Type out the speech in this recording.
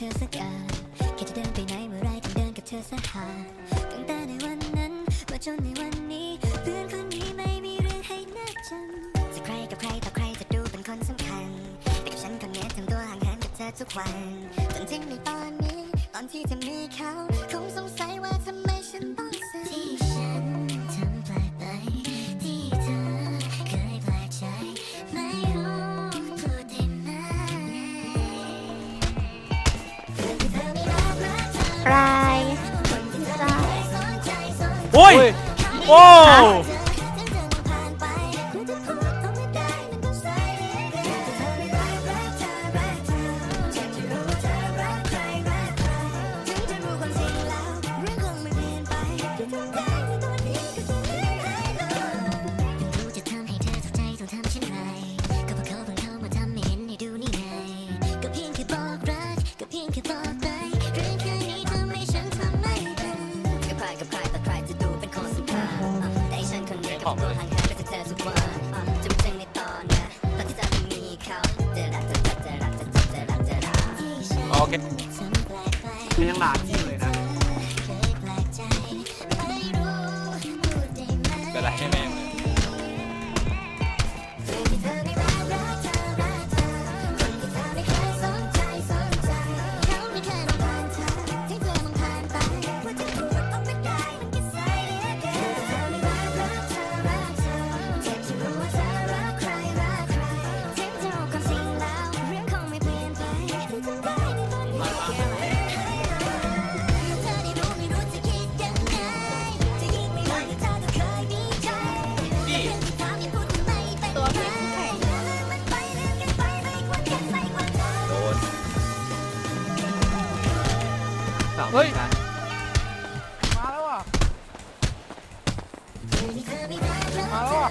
ธอสักกาแค่จะเดินไปไหนเมื่อไรก็เดินกับเธอสหาตั้งแต่ในวันนั้นมาจนในวันนี้เพื่อนคนนี้ไม่มีเรื่องให้น่าจำจะใครกับใครต่อใครจะดูเป็นคนสำคัญแต่กับฉันคนนี้ทำตัวห่างเหินกับเธอทุกวันจนถึงในตอนนี้ ตอนที่จะมีเขาคงสงสัย โอ้ยโอ้ อกเลยโอเค คือยังหลานที เฮ้ย มาแล้วอะ มาแล้วอะ